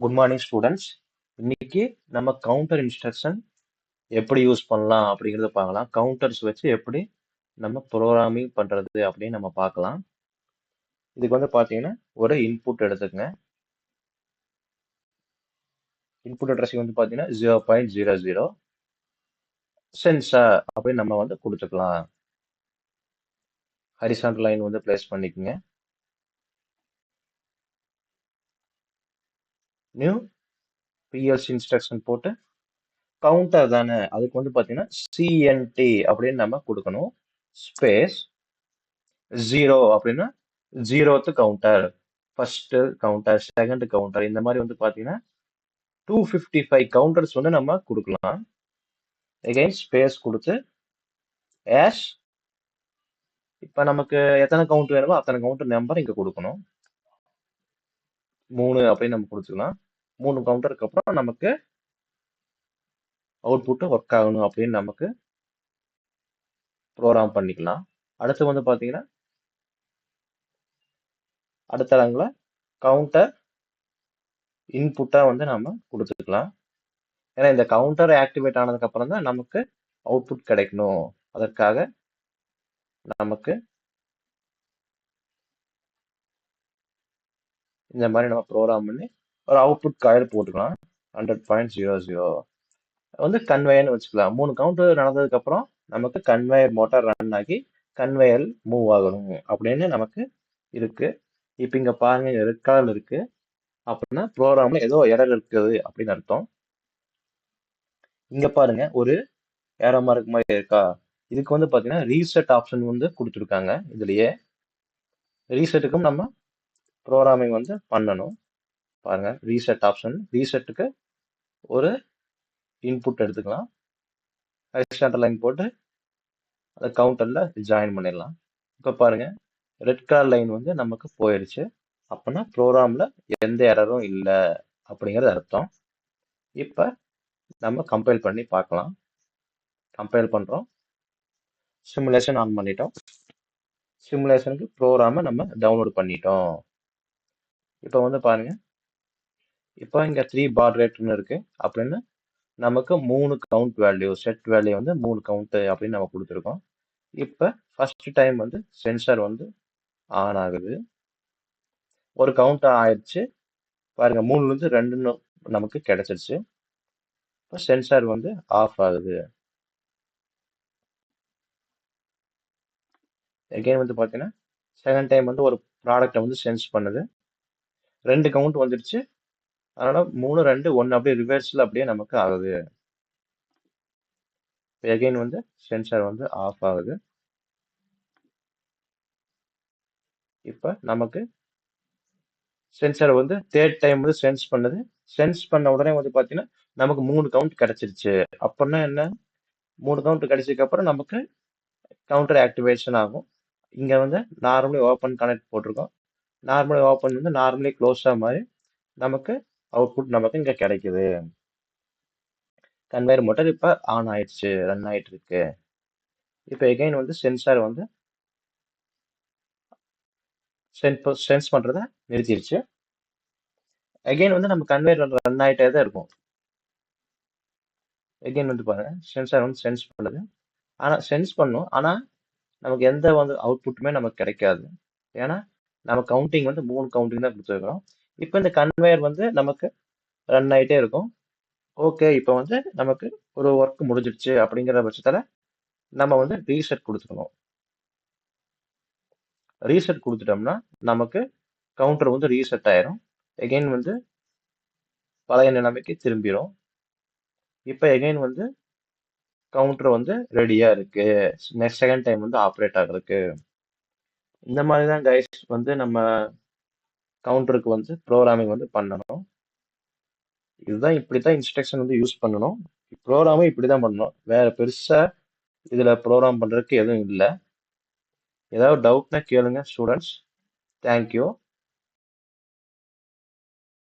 Good morning students இன்னைக்கு நம்ம counter instruction எப்படி யூஸ் பண்ணலாம் அப்படிங்கிறத பார்க்கலாம். கவுண்டர்ஸ் வச்சு எப்படி நம்ம ப்ரோக்ராமிங் பண்ணுறது அப்படின்னு நம்ம பார்க்கலாம். இதுக்கு வந்து பார்த்தீங்கன்னா ஒரு இன்புட் எடுத்துக்கங்க. இன்புட் அட்ரஸிங் வந்து பார்த்தீங்கன்னா zero point zero zero sensor அப்படின்னு நம்ம வந்து கொடுத்துக்கலாம். ஹரிசான் லைன் வந்து பிளேஸ் பண்ணிக்கோங்க. நியூ பிஎல்சி இன்ஸ்ட்ரக்ஷன் போட்டு கவுண்டர் தானே அதுக்கு வந்து பார்த்தீங்கன்னா சிஎன்டி அப்படின்னு நம்ம கொடுக்கணும். ஸ்பேஸ் ஜீரோ அப்படின்னா zeroth counter first counter second counter இந்த மாதிரி வந்து பார்த்தீங்கன்னா டூ ஃபிஃப்டி ஃபைவ் கவுண்டர்ஸ் வந்து நம்ம கொடுக்கலாம். எகைன் ஸ்பேஸ் கொடுத்து ஏஷ் இப்போ நமக்கு எத்தனை கவுண்ட் வேணுமோ அத்தனை கவுண்டர் நம்பர் இங்கே கொடுக்கணும். மூணு அப்படின்னு நம்ம கொடுத்துக்கலாம். மூணு கவுண்டருக்கு அப்புறம் நமக்கு அவுட்புட்டு ஒர்க் ஆகணும் அப்படின்னு நமக்கு ப்ரோக்ராம் பண்ணிக்கலாம். அடுத்து வந்து பார்த்தீங்கன்னா அடுத்த ரங்கில் கவுண்டர் இன்புட்டாக வந்து நம்ம கொடுத்துக்கலாம். ஏன்னா இந்த கவுண்டர் ஆக்டிவேட் ஆனதுக்கப்புறம் தான் நமக்கு அவுட்புட் கிடைக்கணும். அதற்காக நமக்கு இந்த மாதிரி நம்ம ப்ரோக்ராம் பண்ணி ஒரு அவுட்புட் காயில் போட்டுக்கலாம். ஹண்ட்ரட் பாயிண்ட் ஜீரோ ஜீரோ வந்து கன்வேயர்னு வச்சுக்கலாம். மூணு கவுண்டர் நடந்ததுக்கப்புறம் நமக்கு கன்வேயர் மோட்டார் ரன் ஆகி கன்வேயர் மூவ் ஆகணும் அப்படின்னு நமக்கு இருக்குது இப்போ இங்கே பாருங்க ரெட் கலர் இருக்கு. அப்படின்னா ப்ரோக்ராமில் ஏதோ எரர் இருக்குது அப்படின்னு அர்த்தம். இங்கே பாருங்க ஒரு ஏரோ மார்க் மாதிரி இருக்கா? இதுக்கு வந்து பார்த்தீங்கன்னா ரீசெட் ஆப்ஷன் வந்து கொடுத்துருக்காங்க. இதுலேயே ரீசெட்டுக்கும் நம்ம ப்ரோக்ராமிங் வந்து பண்ணணும். பாருங்க ரீசெட் ஆப்ஷன் ரீசெட்டுக்கு ஒரு இன்புட் எடுத்துக்கலாம். ஹரிஸ்டாண்டல் லைன் போட்டு அந்த கவுண்டரில் ஜாயின் பண்ணிடலாம். இப்போ பாருங்கள் ரெட் கலர் லைன் வந்து நமக்கு போயிடுச்சு அப்போனா ப்ரோக்ராமில் எந்த எரரும் இல்லை அப்படிங்கிறது அர்த்தம். இப்போ நம்ம கம்பைல் பண்ணி பார்க்கலாம். கம்பைல் பண்ணுறோம் சிமுலேஷன் ஆன் பண்ணிட்டோம். சிமுலேஷனுக்கு ப்ரோக்ராமை நம்ம டவுன்லோட் பண்ணிட்டோம். இப்போ வந்து பாருங்கள் இப்போ இங்கே த்ரீ பார் ரேட்னு இருக்குது அப்படின்னு நமக்கு மூணு கவுண்ட் வேல்யூ செட் வேல்யூ வந்து மூணு கவுண்ட்டு அப்படின்னு நம்ம கொடுத்துருக்கோம். இப்போ ஃபர்ஸ்ட் டைம் வந்து சென்சார் வந்து ஆன் ஆகுது. ஒரு கவுண்ட் ஆயிடுச்சு. பாருங்க மூணுலேருந்து ரெண்டுன்னு நமக்கு கிடைச்சிருச்சு. இப்போ சென்சார் வந்து ஆஃப் ஆகுது. எகைன் வந்து பார்த்தீங்கன்னா செகண்ட் டைம் வந்து ஒரு ப்ராடக்டை வந்து சென்ஸ் பண்ணுது. ரெண்டு கவுண்ட் வந்துடுச்சு. அதனால மூணு ரெண்டு ஒன்று அப்படியே ரிவர்ஸில் அப்படியே நமக்கு ஆகுது. எகைன் வந்து சென்சார் வந்து ஆஃப் ஆகுது. இப்போ நமக்கு சென்சார் வந்து தேர்ட் டைம் வந்து சென்ஸ் பண்ணுது. சென்ஸ் பண்ண உடனே வந்து பார்த்தீங்கன்னா நமக்கு மூணு கவுண்ட் கிடைச்சிருச்சு. அப்படின்னா என்ன? மூணு கவுண்ட் கிடைச்சதுக்கு அப்புறம் நமக்கு கவுண்டர் ஆக்டிவேஷன் ஆகும். இங்கே வந்து நார்மலி ஓப்பன் கனெக்ட் போட்டிருக்கோம். நார்மலி ஓப்பன் வந்து நார்மலி க்ளோஸாக மாதிரி நமக்கு அவுட்புட் நமக்கு இங்கே கிடைக்குது. கன்வேர் மோட்டர் இப்போ ஆன் ஆயிடுச்சு ரன் ஆயிட்டு இருக்கு இப்போ எகைன் வந்து சென்சார் வந்து சென்ஸ் பண்ணுறத நிறுத்திடுச்சு எகைன் வந்து நம்ம கன்வேர் ரன் ஆகிட்டே தான் இருக்கும். எகைன் வந்து பாருங்க சென்சார் வந்து சென்ஸ் பண்ணுது. ஆனால் சென்ஸ் பண்ணும் ஆனால் நமக்கு எந்த வந்து அவுட்புட்டுமே நமக்கு கிடைக்காது. ஏன்னா நம்ம கவுண்டிங் வந்து மூணு கவுண்டிங் தான் கொடுத்துருக்கோம் இப்போ இந்த கன்வேயர் வந்து நமக்கு ரன் ஆகிட்டே இருக்கும். ஓகே இப்போ வந்து நமக்கு ஒரு ஒர்க் முடிஞ்சிடுச்சு அப்படிங்கிற பட்சத்தில் நம்ம வந்து ரீசெட் கொடுத்துக்கணும். ரீசெட் கொடுத்துட்டோம்னா நமக்கு கவுண்டர் வந்து ரீசெட் ஆயிரும். எகைன் வந்து பழைய நிலைமைக்கு திரும்பிடும் இப்போ எகைன் வந்து கவுண்டர் வந்து ரெடியாக இருக்கு. நெக்ஸ்ட் செகண்ட் டைம் வந்து ஆப்ரேட் ஆகிறதுக்கு. இந்த மாதிரி தான் கைஸ் வந்து நம்ம கவுண்டருக்கு வந்து ப்ரோக்ராமிங் வந்து பண்ணணும். இதுதான் இப்படி தான் இன்ஸ்ட்ரக்ஷன் வந்து யூஸ் பண்ணணும். ப்ரோக்ராமும் இப்படி தான் பண்ணணும். வேற பெருசாக இதில் ப்ரோக்ராம் பண்ணுறதுக்கு எதுவும் இல்லை. ஏதாவது டவுட்னா கேளுங்க ஸ்டூடெண்ட்ஸ் தேங்க்யூ